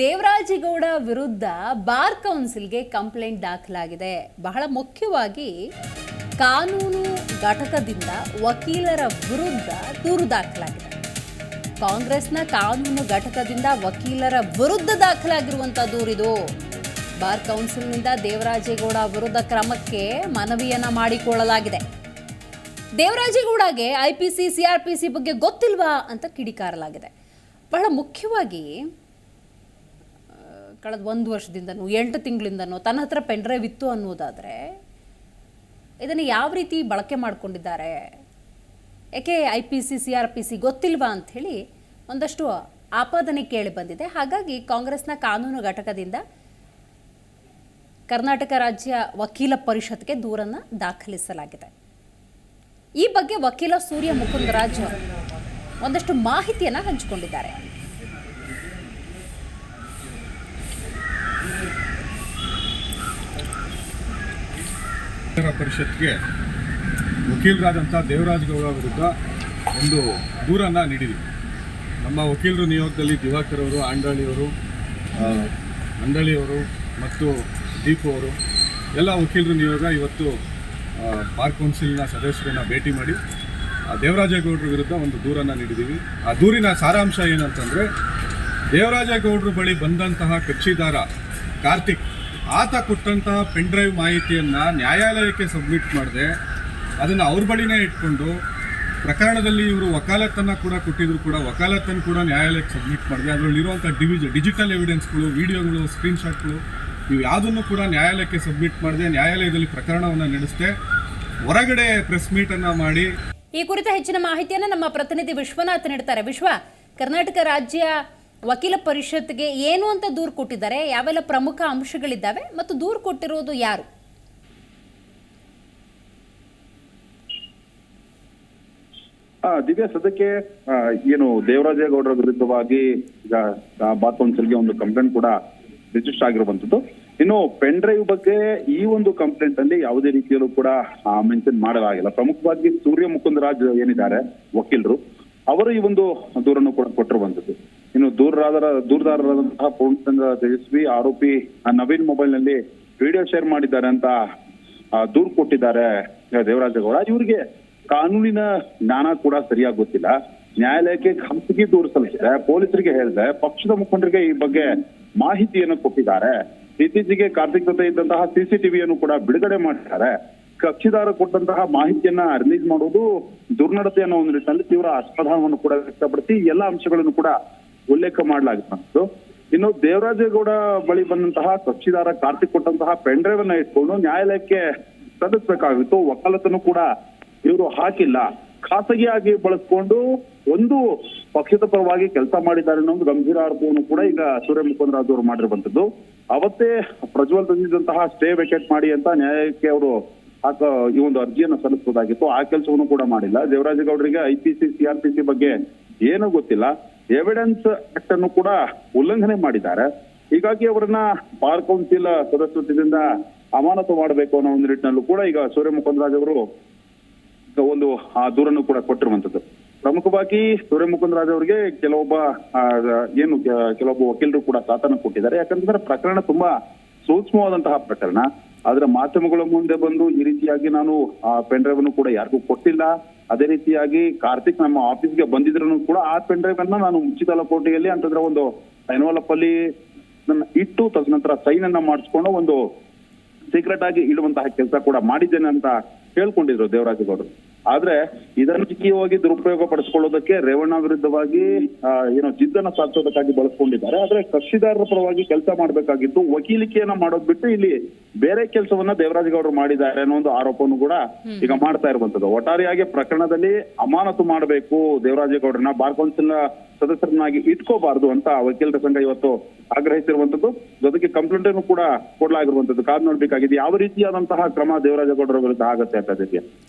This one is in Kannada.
ದೇವರಾಜೇಗೌಡ ವಿರುದ್ಧ ಬಾರ್ ಕೌನ್ಸಿಲ್ಗೆ ಕಂಪ್ಲೇಂಟ್ ದಾಖಲಾಗಿದೆ. ಬಹಳ ಮುಖ್ಯವಾಗಿ ಕಾನೂನು ಘಟಕದಿಂದ ವಕೀಲರ ವಿರುದ್ಧ ದೂರು ದಾಖಲಾಗಿದೆ. ಕಾಂಗ್ರೆಸ್ನ ಕಾನೂನು ಘಟಕದಿಂದ ವಕೀಲರ ವಿರುದ್ಧ ದಾಖಲಾಗಿರುವಂಥ ದೂರಿದು. ಬಾರ್ ಕೌನ್ಸಿಲ್ನಿಂದ ದೇವರಾಜೇಗೌಡ ವಿರುದ್ಧ ಕ್ರಮಕ್ಕೆ ಮನವಿಯನ್ನ ಮಾಡಿಕೊಳ್ಳಲಾಗಿದೆ. ದೇವರಾಜೇಗೌಡಗೆ I P C C R P C ಬಗ್ಗೆ ಗೊತ್ತಿಲ್ವಾ ಅಂತ ಕಿಡಿಕಾರಲಾಗಿದೆ. ಬಹಳ ಮುಖ್ಯವಾಗಿ ಕಳೆದ ಒಂದು ವರ್ಷದಿಂದನೂ, ಎಂಟು ತಿಂಗಳಿಂದನೂ, ತನ್ನ ಹತ್ರ ಪೆನ್ಡ್ರೈವ್ ಇತ್ತು ಅನ್ನೋದಾದರೆ ಇದನ್ನು ಯಾವ ರೀತಿ ಬಳಕೆ ಮಾಡಿಕೊಂಡಿದ್ದಾರೆ? ಯಾಕೆ I P C C R P C ಗೊತ್ತಿಲ್ವಾ ಅಂಥೇಳಿ ಒಂದಷ್ಟು ಆಪಾದನೆ ಕೇಳಿ ಬಂದಿದೆ. ಹಾಗಾಗಿ ಕಾಂಗ್ರೆಸ್ನ ಕಾನೂನು ಘಟಕದಿಂದ ಕರ್ನಾಟಕ ರಾಜ್ಯ ವಕೀಲ ಪರಿಷತ್ಗೆ ದೂರನ್ನು ದಾಖಲಿಸಲಾಗಿದೆ. ಈ ಬಗ್ಗೆ ವಕೀಲ ಸೂರ್ಯ ಮುಕುಂದರಾಜ್ ಒಂದಷ್ಟು ಮಾಹಿತಿಯನ್ನು ಹಂಚಿಕೊಂಡಿದ್ದಾರೆ. ಪರಿಷತ್ಗೆ ವಕೀಲರಾದಂಥ ದೇವರಾಜ್ ಗೌಡ ವಿರುದ್ಧ ಒಂದು ದೂರನ್ನು ನೀಡಿದ್ದೀವಿ ನಮ್ಮ ವಕೀಲರು ನಿಯೋಗದಲ್ಲಿ ದಿವಾಕರ್ ಅವರು ಆಂಡಳಿಯವರು ಅಂಡಳಿಯವರು ಮತ್ತು ದೀಪು ಅವರು, ಎಲ್ಲ ವಕೀಲರು ನಿಯೋಗ ಇವತ್ತು ಬಾರ್ ಕೌನ್ಸಿಲ್ನ ಸದಸ್ಯರನ್ನು ಭೇಟಿ ಮಾಡಿ ದೇವರಾಜೇಗೌಡರ ವಿರುದ್ಧ ಒಂದು ದೂರನ್ನು ನೀಡಿದ್ದೀವಿ ಆ ದೂರಿನ ಸಾರಾಂಶ ಏನಂತಂದರೆ, ದೇವರಾಜೇಗೌಡರ ಬಳಿ ಬಂದಂತಹ ಕಕ್ಷಿದಾರ ಕಾರ್ತಿಕ್ ಆತ ಕೊಟ್ಟಂತಹ ಪೆನ್ ಡ್ರೈವ್ ಮಾಹಿತಿಯನ್ನು ನ್ಯಾಯಾಲಯಕ್ಕೆ ಸಬ್ಮಿಟ್ ಮಾಡಿದೆ, ಅದನ್ನು ಅವ್ರ ಬಳಿನೇ ಇಟ್ಕೊಂಡು ಪ್ರಕರಣದಲ್ಲಿ ಇವರು ವಕಾಲತ್ತನ್ನು ಕೂಡ ಕೊಟ್ಟಿದ್ರು ಕೂಡ ವಕಾಲತ್ತನ್ನು ಕೂಡ ನ್ಯಾಯಾಲಯಕ್ಕೆ ಸಬ್ಮಿಟ್ ಮಾಡಿದೆ. ಅದರಲ್ಲಿರುವಂಥ ಡಿವಿಜ್ ಡಿಜಿಟಲ್ ಎವಿಡೆನ್ಸ್ಗಳು ವಿಡಿಯೋಗಳು ಸ್ಕ್ರೀನ್ಶಾಟ್ಗಳು ಇವು ಯಾವುದನ್ನು ಕೂಡ ನ್ಯಾಯಾಲಯಕ್ಕೆ ಸಬ್ಮಿಟ್ ಮಾಡದೆ, ನ್ಯಾಯಾಲಯದಲ್ಲಿ ಪ್ರಕರಣವನ್ನು ನಡೆಸದೆ. ಹೊರಗಡೆ ಪ್ರೆಸ್ ಮೀಟನ್ನು ಮಾಡಿ. ಈ ಕುರಿತ ಹೆಚ್ಚಿನ ಮಾಹಿತಿಯನ್ನು ನಮ್ಮ ಪ್ರತಿನಿಧಿ ವಿಶ್ವನಾಥ್ ನೀಡ್ತಾರೆ. ವಿಶ್ವ, ಕರ್ನಾಟಕ ರಾಜ್ಯ ವಕೀಲ ಪರಿಷತ್ಗೆ ಏನು ಅಂತ ದೂರು ಕೊಟ್ಟಿದ್ದಾರೆ, ಯಾವೆಲ್ಲ ಪ್ರಮುಖ ಅಂಶಗಳಿದ್ದಾವೆ ಮತ್ತು ದೂರು ಕೊಟ್ಟಿರೋದು ಯಾರು? ದಿವ್ಯಾ, ಸದ್ಯಕ್ಕೆ ಏನು ದೇವರಾಜೇಗೌಡರ ವಿರುದ್ಧವಾಗಿ ಈಗ ಬಾತ್ ಕೌನ್ಸಿಲ್ಗೆ ಒಂದು ಕಂಪ್ಲೇಂಟ್ ಕೂಡ ರಿಜಿಸ್ಟರ್ ಆಗಿರುವಂತದ್ದು ಇನ್ನು ಪೆನ್ ಡ್ರೈವ್ ಬಗ್ಗೆ ಈ ಒಂದು ಕಂಪ್ಲೇಂಟ್ ಅಲ್ಲಿ ಯಾವುದೇ ರೀತಿಯಲ್ಲೂ ಕೂಡ ಮೆನ್ಷನ್ ಮಾಡಲಾಗಿಲ್ಲ. ಪ್ರಮುಖವಾಗಿ ಸೂರ್ಯ ಮುಕುಂದರಾಜ್ ಏನಿದ್ದಾರೆ, ವಕೀಲರು, ಅವರು ಈ ಒಂದು ದೂರನ್ನು ಕೂಡ ಕೊಟ್ಟಿರುವಂತದ್ದು ದೂರದಾರ ದೂರದಾರರಾದಂತಹ ಪೂರ್ಣಚಂದ್ರ ತೇಜಸ್ವಿ ಆರೋಪಿ ನವೀನ್ ಮೊಬೈಲ್ನಲ್ಲಿ ವಿಡಿಯೋ ಶೇರ್ ಮಾಡಿದ್ದಾರೆ ಅಂತ ದೂರು ಕೊಟ್ಟಿದ್ದಾರೆ ದೇವರಾಜೇಗೌಡ ಇವರಿಗೆ ಕಾನೂನಿನ ಜ್ಞಾನ ಕೂಡ ಸರಿಯಾಗಿ ಗೊತ್ತಿಲ್ಲ. ನ್ಯಾಯಾಲಯಕ್ಕೆ ಖಾಸಗಿ ದೂರು ಸಲ್ಲಿಸಿದೆ, ಪೊಲೀಸರಿಗೆ ಹೇಳಿದೆ, ಪಕ್ಷದ ಮುಖಂಡರಿಗೆ ಈ ಬಗ್ಗೆ ಮಾಹಿತಿಯನ್ನು ಕೊಟ್ಟಿದ್ದಾರೆ. ಇತ್ತೀಚೆಗೆ ಕಾರ್ತಿಕ್ ಜೊತೆ ಇದ್ದಂತಹ ಸಿಸಿಟಿವಿಯನ್ನು ಕೂಡ ಬಿಡುಗಡೆ ಮಾಡಿದ್ದಾರೆ. ಕಕ್ಷಿದಾರ ಕೊಟ್ಟಂತಹ ಮಾಹಿತಿಯನ್ನ ರಿಲೀಸ್ ಮಾಡುವುದು ದುರ್ನಡತೆ ಅನ್ನೋ ಒಂದು ನಿಟ್ಟಿನಲ್ಲಿ ತೀವ್ರ ಅಸಮಾಧಾನವನ್ನು ಕೂಡ ವ್ಯಕ್ತಪಡಿಸಿ ಎಲ್ಲಾ ಅಂಶಗಳನ್ನು ಕೂಡ ಉಲ್ಲೇಖ ಮಾಡಲಾಗಿತ್ತು ಇನ್ನು ದೇವರಾಜೇಗೌಡ ಬಳಿ ಬಂದಂತಹ ಕಕ್ಷಿದಾರ ಕಾರ್ತಿಕ್ ಕೊಟ್ಟಂತಹ ಪೆಂಡ್ರೈವ್ ಅನ್ನ ಇಟ್ಕೊಂಡು ನ್ಯಾಯಾಲಯಕ್ಕೆ ಸಲ್ಲಿಸಬೇಕಾಗಿತ್ತು. ವಕಾಲತನ್ನು ಕೂಡ ಇವರು ಹಾಕಿಲ್ಲ. ಖಾಸಗಿಯಾಗಿ ಬಳಸ್ಕೊಂಡು ಒಂದು ಪಕ್ಷದ ಪರವಾಗಿ ಕೆಲಸ ಮಾಡಿದ್ದಾರೆ ಅನ್ನೋ ಒಂದು ಗಂಭೀರ ಆರೋಪವನ್ನು ಕೂಡ ಈಗ ಸೂರ್ಯ ಮುಕುಂದರಾಜ್ ಅವರು ಮಾಡಿರುವಂತದ್ದು. ಅವತ್ತೇ ಪ್ರಜ್ವಲ್ ತಂದಿದ್ದಂತಹ ಸ್ಟೇ ವೆಕೆಟ್ ಮಾಡಿ ಅಂತ ನ್ಯಾಯಾಲಯಕ್ಕೆ ಅವರು ಆಕ ಈ ಒಂದು ಅರ್ಜಿಯನ್ನು ಸಲ್ಲಿಸಬಹುದಾಗಿತ್ತು ಆ ಕೆಲಸವನ್ನು ಕೂಡ ಮಾಡಿಲ್ಲ. ದೇವರಾಜೇಗೌಡರಿಗೆ I P C R P C ಬಗ್ಗೆ ಏನೂ ಗೊತ್ತಿಲ್ಲ. ಎವಿಡೆನ್ಸ್ ಆಕ್ಟ್ ಅನ್ನು ಕೂಡ ಉಲ್ಲಂಘನೆ ಮಾಡಿದ್ದಾರೆ. ಹೀಗಾಗಿ ಅವರನ್ನ ಬಾರ್ ಕೌನ್ಸಿಲ್ ಸದಸ್ಯತ್ವದಿಂದ ಅಮಾನತು ಮಾಡಬೇಕು ಅನ್ನೋ ಒಂದು ನಿಟ್ಟಿನಲ್ಲೂ ಕೂಡ ಈಗ ಸೂರ್ಯ ಮುಕುಂದರಾಜ್ ಅವರು ಒಂದು, ಆ ದೂರನ್ನು ಕೂಡ ಕೊಟ್ಟಿರುವಂತದ್ದು ಪ್ರಮುಖವಾಗಿ ಸೂರ್ಯ ಮುಕುಂದರಾಜ್ ಅವರಿಗೆ ಕೆಲವೊಬ್ಬ ಏನು ಕೆಲವೊಬ್ಬ ವಕೀಲರು ಕೂಡ ಸಾಥನ್ನು ಕೊಟ್ಟಿದ್ದಾರೆ. ಯಾಕಂತಂದ್ರೆ ಪ್ರಕರಣ ತುಂಬಾ ಸೂಕ್ಷ್ಮವಾದಂತಹ ಪ್ರಕರಣ. ಆದ್ರೆ ಮಾಧ್ಯಮಗಳ ಮುಂದೆ ಬಂದು ಈ ರೀತಿಯಾಗಿ ನಾನು, ಆ, ಪೆನ್ ಡ್ರೈವ್ ಅನ್ನು ಕೂಡ ಯಾರಿಗೂ ಕೊಟ್ಟಿಲ್ಲ. ಅದೇ ರೀತಿಯಾಗಿ ಕಾರ್ತಿಕ್ ನಮ್ಮ ಆಫೀಸ್ಗೆ ಬಂದಿದ್ರು ಕೂಡ ಆ ಪೆನ್ ಡ್ರೈವ್ ಅನ್ನ ನಾನು ಮುಚ್ಚಿದ ಕೋಟೆಯಲ್ಲಿ ಅಂತಂದ್ರೆ ಒಂದು ಎನ್ವಲಪ್ ಅಲ್ಲಿ ನನ್ನ ಇಟ್ಟು ತದನಂತರ ಸೈನ್ ಅನ್ನ ಮಾಡಿಸ್ಕೊಂಡು ಒಂದು ಸೀಕ್ರೆಟ್ ಆಗಿ ಇಡುವಂತಹ ಕೆಲಸ ಕೂಡ ಮಾಡಿದ್ದೇನೆ ಅಂತ ಹೇಳ್ಕೊಂಡಿದ್ರು ದೇವರಾಜೇಗೌಡರು ಆದ್ರೆ ಇದನ್ನು ರಾಜಕೀಯವಾಗಿ ದುರುಪಯೋಗ ಪಡಿಸಿಕೊಳ್ಳೋದಕ್ಕೆ ರೇವಣ್ಣ ವಿರುದ್ಧವಾಗಿ ಏನೋ ಜಿದ್ದನ್ನ ಸಾಧಿಸೋದಕ್ಕಾಗಿ ಬಳಸ್ಕೊಂಡಿದ್ದಾರೆ. ಆದ್ರೆ ಕಕ್ಷಿದಾರರ ಪರವಾಗಿ ಕೆಲಸ ಮಾಡಬೇಕಾಗಿತ್ತು. ವಕೀಲಿಕೆಯನ್ನ ಮಾಡೋದ್ ಬಿಟ್ಟು ಇಲ್ಲಿ ಬೇರೆ ಕೆಲಸವನ್ನ ದೇವರಾಜೇಗೌಡರು ಮಾಡಿದ್ದಾರೆ ಅನ್ನೋ ಒಂದು ಆರೋಪವನ್ನು ಕೂಡ ಈಗ ಮಾಡ್ತಾ ಇರುವಂತದ್ದು. ಒಟ್ಟಾರೆಯಾಗಿ ಪ್ರಕರಣದಲ್ಲಿ ಅಮಾನತು ಮಾಡಬೇಕು ದೇವರಾಜೇಗೌಡರನ್ನ ಬಾರ್ ಕೌನ್ಸಿಲ್ ಸದಸ್ಯರನ್ನಾಗಿ ಇಟ್ಕೋಬಾರದು ಅಂತ ವಕೀಲರ ಸಂಘ ಇವತ್ತು ಆಗ್ರಹಿಸಿರುವಂತದ್ದು. ಜೊತೆಗೆ ಕಂಪ್ಲೇಂಟ್ ಅನ್ನು ಕೂಡ ಕೊಡಲಾಗಿರುವಂತದ್ದು. ಕಾದು ನೋಡ್ಬೇಕಾಗಿದೆ. ಯಾವ ರೀತಿಯಾದಂತಹ ಕ್ರಮ ದೇವರಾಜೇಗೌಡರ ವಿರುದ್ಧ ಆಗತ್ತೆ ಅಂತ